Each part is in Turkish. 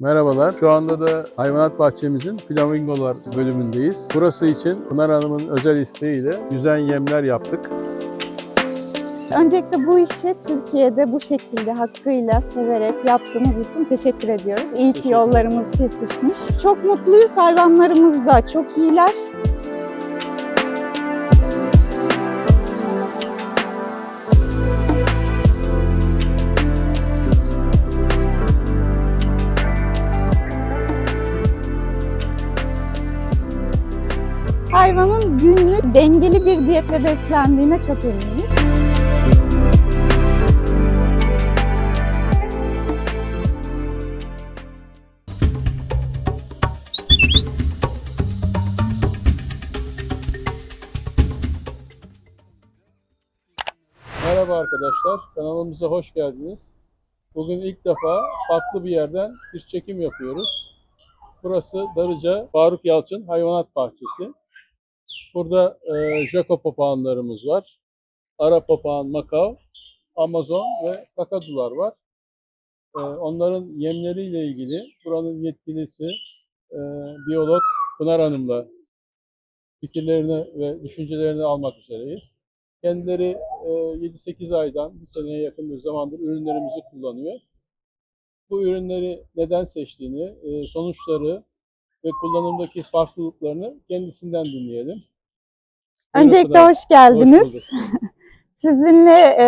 Merhabalar. Şu anda da hayvanat bahçemizin flamingolar bölümündeyiz. Burası için Pınar Hanım'ın özel isteğiyle yüzen yemler yaptık. Öncelikle bu işi Türkiye'de bu şekilde hakkıyla severek yaptığınız için teşekkür ediyoruz. İyi ki yollarımız kesişmiş. Çok mutluyuz. Hayvanlarımız da çok iyiler. Dengeli bir diyetle beslendiğine çok eminiz. Merhaba arkadaşlar. Kanalımıza hoş geldiniz. Bugün ilk defa farklı bir yerden bir çekim yapıyoruz. Burası Darıca Faruk Yalçın Hayvanat Bahçesi. Burada e, Jaco papağanlarımız var. Ara papağan, Macau, Amazon ve kakadular var. E, onların yemleriyle ilgili buranın yetkilisi e, biyolog Pınar Hanım'la fikirlerini ve düşüncelerini almak üzereyiz. Kendileri e, 7-8 aydan bir seneye yakın bir zamandır ürünlerimizi kullanıyor. Bu ürünleri neden seçtiğini, e, sonuçları ve kullanımdaki farklılıklarını kendisinden dinleyelim. Öncelikle hoş geldiniz. bulduk. Sizinle e,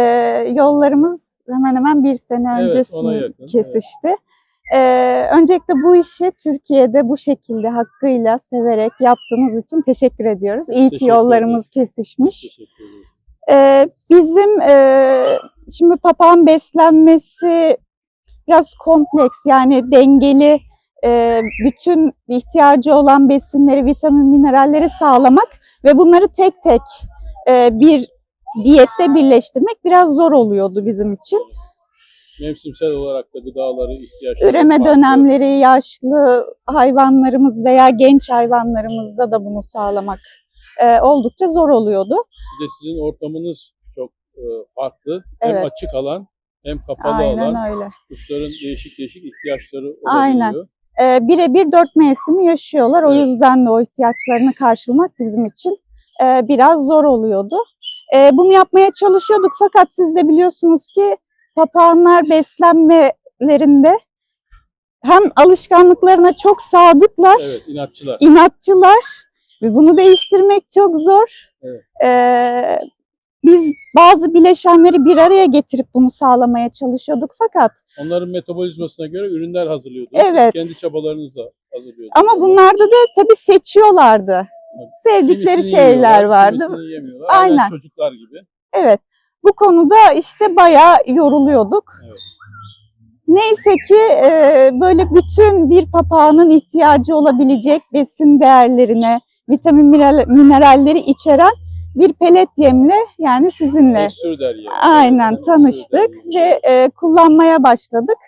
yollarımız hemen hemen bir sene Evet, ona öncesinde yakın, kesişti. E, öncelikle bu işi Türkiye'de bu şekilde hakkıyla severek yaptığınız için teşekkür ediyoruz. İyi ki Teşekkür yollarımız kesişmiş. Teşekkür ederiz. E, bizim e, şimdi papağan beslenmesi biraz kompleks yani dengeli e, bütün ihtiyacı olan besinleri, vitamin, mineralleri sağlamak ve bunları tek tek e, bir diyette birleştirmek biraz zor oluyordu bizim için. Mevsimsel olarak da gıdaları, ihtiyaçları Üreme farklı. dönemleri yaşlı hayvanlarımız veya genç hayvanlarımızda da bunu sağlamak e, oldukça zor oluyordu. Bir de sizin ortamınız çok e, farklı. Hem Evet. açık alan hem kapalı Aynen alan. öyle. Kuşların değişik değişik ihtiyaçları olabiliyor. Aynen. E, birebir dört mevsimi yaşıyorlar. O yüzden de o ihtiyaçlarını karşılamak bizim için e, biraz zor oluyordu. E, bunu yapmaya çalışıyorduk fakat siz de biliyorsunuz ki papağanlar beslenmelerinde hem alışkanlıklarına çok sadıklar, Evet, inatçılar. inatçılar ve bunu değiştirmek çok zor. Evet. E, biz bazı bileşenleri bir araya getirip bunu sağlamaya çalışıyorduk fakat Onların metabolizmasına göre ürünler hazırlıyordunuz. Evet. Siz kendi çabalarınızla hazırlıyordunuz. Ama bunlarda da tabii seçiyorlardı. Sevdikleri Kimisini şeyler yiyorlar, vardı. kimisini yemiyorlar. Aynen. Aynen. çocuklar gibi. Evet. Bu konuda işte bayağı yoruluyorduk. Evet. Neyse ki e, böyle bütün bir papağanın ihtiyacı olabilecek besin değerlerine, vitamin mineral- mineralleri içeren bir pelet yemle yani sizinle yani. aynen tanıştık ve e, kullanmaya başladık.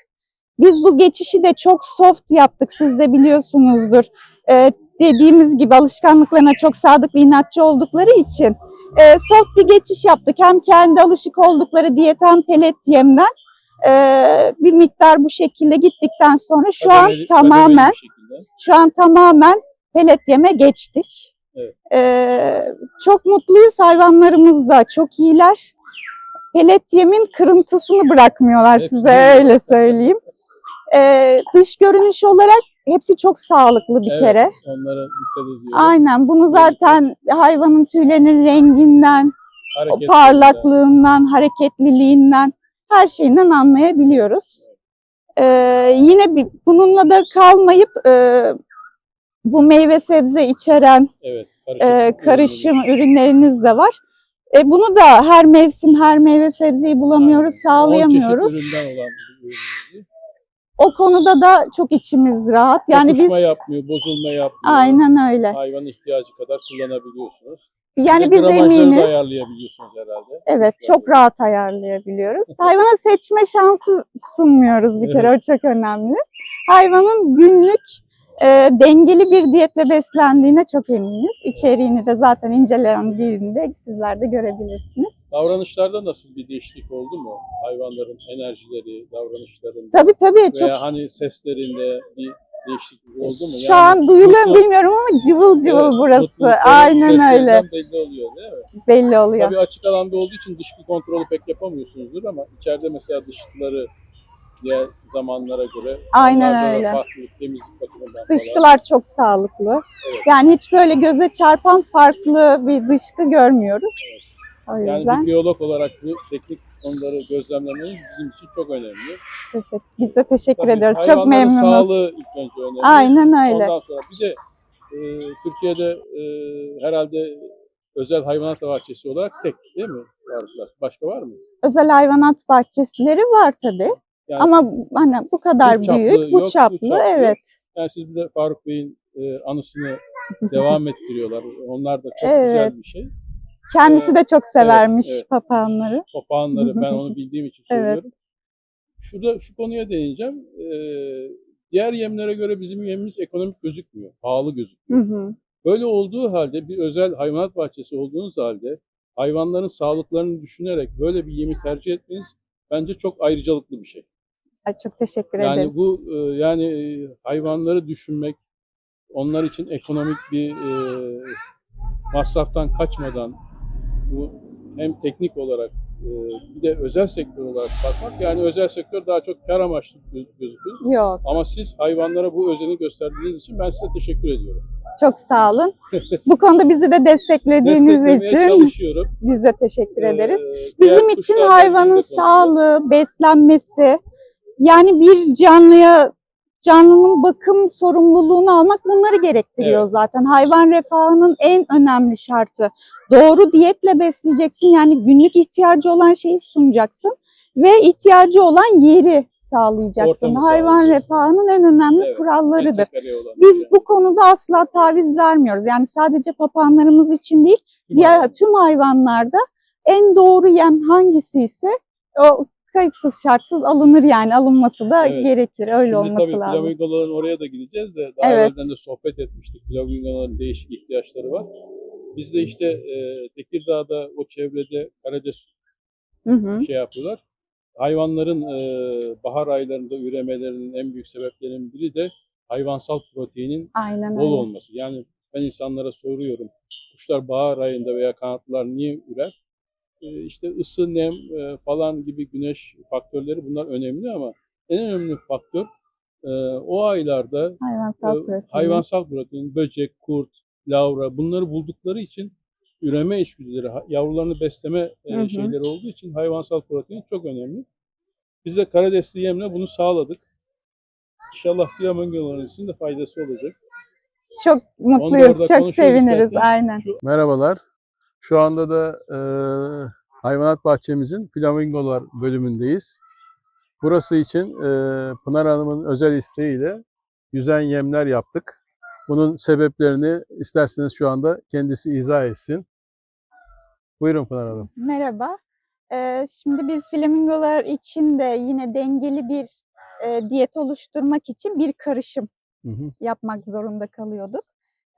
Biz bu geçişi de çok soft yaptık. Siz de biliyorsunuzdur. E, dediğimiz gibi alışkanlıklarına çok sadık ve inatçı oldukları için e, soft bir geçiş yaptık. Hem kendi alışık oldukları diyet hem pelet yemden e, bir miktar bu şekilde gittikten sonra şu Kademeli- an tamamen şu an tamamen pelet yeme geçtik. Evet. Ee, çok mutluyuz. Hayvanlarımız da çok iyiler. Pelet yemin kırıntısını bırakmıyorlar Hepsi size yiyor. öyle söyleyeyim. Ee, dış görünüş olarak hepsi çok sağlıklı bir Evet, kere. Onlara dikkat ediyoruz. Aynen bunu zaten hayvanın tüylerinin renginden, o parlaklığından, hareketliliğinden her şeyinden anlayabiliyoruz. Ee, yine bir, bununla da kalmayıp e, bu meyve sebze içeren Evet. e, karışım ürünleriniz de var. E, bunu da her mevsim her meyve sebzeyi bulamıyoruz. On sağlayamıyoruz. olan. O konuda da çok içimiz rahat. Yani Yapışma biz yapmıyor, bozulma yapmıyor. aynen öyle. Hayvan ihtiyacı kadar kullanabiliyorsunuz. Yani biz eminiz. ayarlayabiliyorsunuz herhalde. Evet, Kuşlar çok rahat ayarlayabiliyoruz. Hayvana seçme şansı sunmuyoruz bir kere, o çok önemli. Hayvanın günlük e, dengeli bir diyetle beslendiğine çok eminiz. İçeriğini de zaten incelendiğinde sizler de görebilirsiniz. Davranışlarda nasıl bir değişiklik oldu mu? Hayvanların enerjileri, davranışlarında Tabii tabii çok veya hani seslerinde bir değişiklik oldu mu? şu an duyuluyor mu bilmiyorum ama cıvıl cıvıl Evet, burası. Aynen öyle. belli oluyor değil mi? Belli oluyor. Tabii açık alanda olduğu için dışkı kontrolü pek yapamıyorsunuzdur ama içeride mesela dışkıları diğer zamanlara göre Aynen öyle. temizlik bakımından falan. Dışkılar çok sağlıklı. Evet. Yani hiç böyle göze çarpan farklı bir dışkı görmüyoruz. O Yani yüzden bir biyolog olarak bu teknik konuları gözlemlemeniz bizim için çok önemli. teşekkür, biz de teşekkür Tabii ediyoruz. Çok memnunuz. sağlığı ilk önce önemli. Aynen öyle. Ondan sonra bir de e, Türkiye'de e, herhalde özel hayvanat bahçesi olarak tek değil mi? Başka var mı? Özel hayvanat bahçeleri var tabii. Yani, Ama hani bu kadar Bu çaplı büyük, bu yok, bu çaplı, çaplı. evet. yani siz bir de Faruk Bey'in e, anısını devam ettiriyorlar. Onlar da çok Evet. güzel bir şey. Kendisi Ee, de çok severmiş evet. papağanları. Papağanları ben onu bildiğim için Evet. söylüyorum. Şurada şu konuya değineceğim. E, diğer yemlere göre bizim yemimiz ekonomik gözükmüyor. Pahalı gözüküyor. Hı hı. Böyle olduğu halde bir özel hayvanat bahçesi olduğunuz halde hayvanların sağlıklarını düşünerek böyle bir yemi tercih etmeniz bence çok ayrıcalıklı bir şey. Ay, çok teşekkür Yani ederiz. bu e, yani e, hayvanları düşünmek, onlar için ekonomik bir e, masraftan kaçmadan bu hem teknik olarak e, bir de özel sektör olarak bakmak yani özel sektör daha çok kar amaçlı göz- gözükür. Yok, Ama siz hayvanlara bu özeni gösterdiğiniz için ben size teşekkür ediyorum. çok sağ olun. bu konuda bizi de desteklediğiniz için biz de teşekkür ederiz. Ee, Bizim için hayvanın sağlığı, beslenmesi, yani bir canlıya canlının bakım sorumluluğunu almak bunları gerektiriyor Evet. zaten. Hayvan refahının en önemli şartı. Doğru diyetle besleyeceksin. Yani günlük ihtiyacı olan şeyi sunacaksın ve ihtiyacı olan yeri sağlayacaksın. Ortamı Hayvan refahının en önemli Evet, kurallarıdır. Biz yani. bu konuda asla taviz vermiyoruz. Yani sadece papağanlarımız için değil, Tüm diğer tüm hayvanlarda en doğru yem hangisi ise o kayıtsız şartsız alınır yani alınması da Evet. gerekir. Öyle Şimdi olması tabii lazım. flamingoların oraya da gideceğiz de daha Evet. evvelden de sohbet etmiştik. Flamingoların değişik ihtiyaçları var. Biz de işte e, Tekirdağ'da o çevrede karides Hı hı. şey yapıyorlar. Hayvanların e, bahar aylarında üremelerinin en büyük sebeplerinin biri de hayvansal proteinin Aynen bol öyle. olması. Yani ben insanlara soruyorum. Kuşlar bahar ayında veya kanatlılar niye ürer? Ee, işte ısı, nem e, falan gibi güneş faktörleri bunlar önemli ama en önemli faktör e, o aylarda Hayvansal e, protein. hayvansal protein, böcek, kurt, lavra bunları buldukları için üreme içgüdüleri, yavrularını besleme e, Hı hı. şeyleri olduğu için hayvansal protein çok önemli. Biz de karidesli yemle bunu sağladık. İnşallah flamingoların için de faydası olacak. Çok mutluyuz, çok seviniriz. istersen. Aynen. Merhabalar. Şu anda da e, hayvanat bahçemizin flamingolar bölümündeyiz. Burası için e, Pınar Hanım'ın özel isteğiyle yüzen yemler yaptık. Bunun sebeplerini isterseniz şu anda kendisi izah etsin. Buyurun Pınar Hanım. Merhaba. Ee, şimdi biz flamingolar için de yine dengeli bir e, diyet oluşturmak için bir karışım Hı hı. yapmak zorunda kalıyorduk.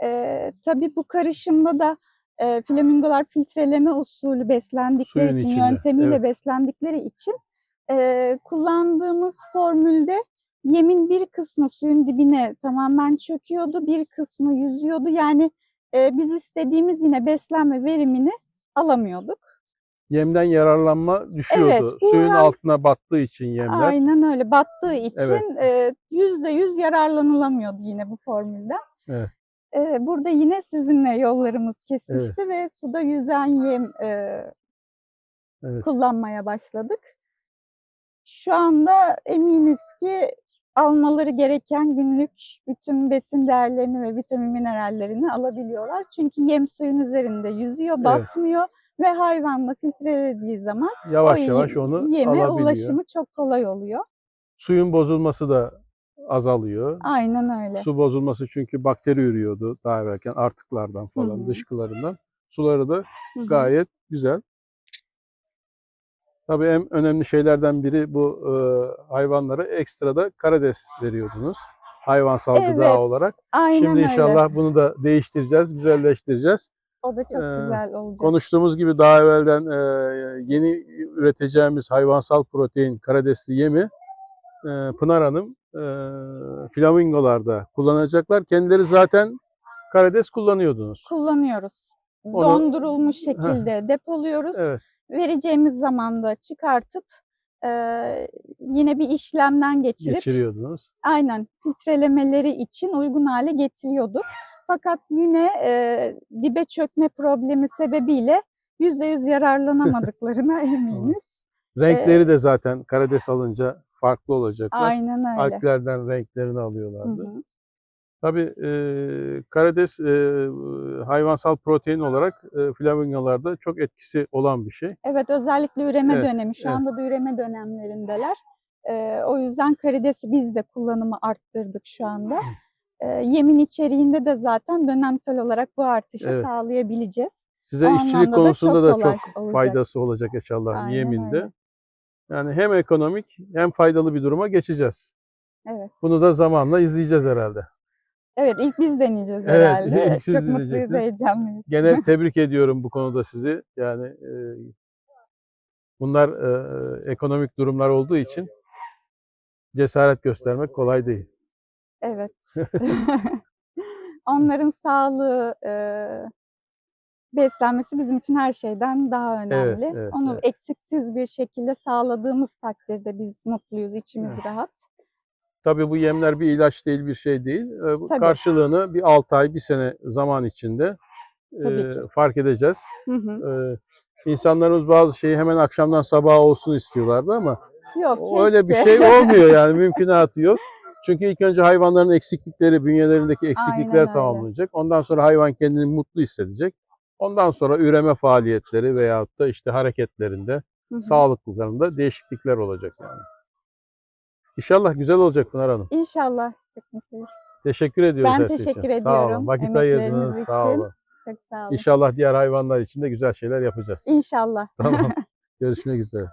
Ee, tabii bu karışımda da e, flamingolar filtreleme usulü beslendikleri Suyun için, içinde, yöntemiyle evet. beslendikleri için e, kullandığımız formülde yemin bir kısmı suyun dibine tamamen çöküyordu, bir kısmı yüzüyordu. Yani e, biz istediğimiz yine beslenme verimini alamıyorduk. Yemden yararlanma düşüyordu. bu Suyun hem- altına battığı için yemler. Aynen öyle. Battığı için Evet. yüzde yüz yararlanılamıyordu yine bu formülden. Evet. E, burada yine sizinle yollarımız kesişti ve suda yüzen yem e, Evet. kullanmaya başladık. Şu anda eminiz ki almaları gereken günlük bütün besin değerlerini ve vitamin minerallerini alabiliyorlar. Çünkü yem suyun üzerinde yüzüyor, Evet. batmıyor ve hayvanla filtrelediği zaman Yavaş o yavaş onu yeme alabiliyor. ulaşımı çok kolay oluyor. Suyun bozulması da azalıyor. Aynen öyle. Su bozulması çünkü bakteri ürüyordu daha evvelken artıklardan falan, hı. dışkılarından. Suları da Hı hı. gayet güzel. Tabii en önemli şeylerden biri bu e, hayvanlara ekstra da karides veriyordunuz. hayvansal Evet, gıda olarak. Aynen Şimdi öyle. inşallah bunu da değiştireceğiz, güzelleştireceğiz. O da çok Ee, güzel olacak. Konuştuğumuz gibi daha evvelden e, yeni üreteceğimiz hayvansal protein karidesli yemi e, Pınar Hanım e, flamingolarda kullanacaklar. Kendileri zaten karides kullanıyordunuz. Kullanıyoruz. Onu- Dondurulmuş şekilde depoluyoruz. Evet, Vereceğimiz zaman da çıkartıp e, yine bir işlemden geçirip geçiriyordunuz. aynen filtrelemeleri için uygun hale getiriyorduk. Fakat yine e, dibe çökme problemi sebebiyle %100 yararlanamadıklarına eminiz. Renkleri de zaten karides alınca farklı olacaklar. Aynen öyle. Alplerden renklerini Hı alıyorlardı. hı. Tabii e, karides e, hayvansal protein olarak e, flamingolarda çok etkisi olan bir şey. Evet özellikle üreme Evet, dönemi. Şu evet. anda da üreme dönemlerindeler. E, o yüzden karidesi biz de kullanımı arttırdık şu anda. E, yemin içeriğinde de zaten dönemsel olarak bu artışı Evet. sağlayabileceğiz. Size O işçilik anlamda da konusunda çok da çok olacak. faydası olacak inşallah yeminde. öyle. Yani hem ekonomik hem faydalı bir duruma geçeceğiz. Evet. Bunu da zamanla izleyeceğiz herhalde. Evet ilk biz deneyeceğiz Evet, herhalde. ilk siz Çok mutluyuz, heyecanlıyız. Gene tebrik ediyorum bu konuda sizi. Yani e, bunlar e, ekonomik durumlar olduğu için cesaret göstermek kolay değil. Evet. Onların sağlığı, e, beslenmesi bizim için her şeyden daha önemli. evet, Onu evet. eksiksiz bir şekilde sağladığımız takdirde biz mutluyuz, içimiz Evet. rahat. Tabii bu yemler bir ilaç değil, bir şey değil. Bu Tabii. karşılığını bir 6 ay, bir sene zaman içinde Tabii e, ki. fark edeceğiz. Hı hı. E, insanlarımız bazı şeyi hemen akşamdan sabaha olsun istiyorlardı ama Yok öyle bir şey olmuyor yani mümkünatı yok. Çünkü ilk önce hayvanların eksiklikleri, bünyelerindeki eksiklikler tamamlanacak. Ondan sonra hayvan kendini mutlu hissedecek. Ondan sonra üreme faaliyetleri veyahut da işte hareketlerinde, Hı hı. sağlıklılarında değişiklikler olacak yani. İnşallah güzel olacak Pınar Hanım. İnşallah. Teşekkür ediyoruz Ben her şey için. teşekkür Sağ olun. ediyorum Vakit ayırdınız. Sağ için. olun. Çok sağ olun. İnşallah diğer hayvanlar için de güzel şeyler yapacağız. İnşallah. Tamam. Görüşmek üzere.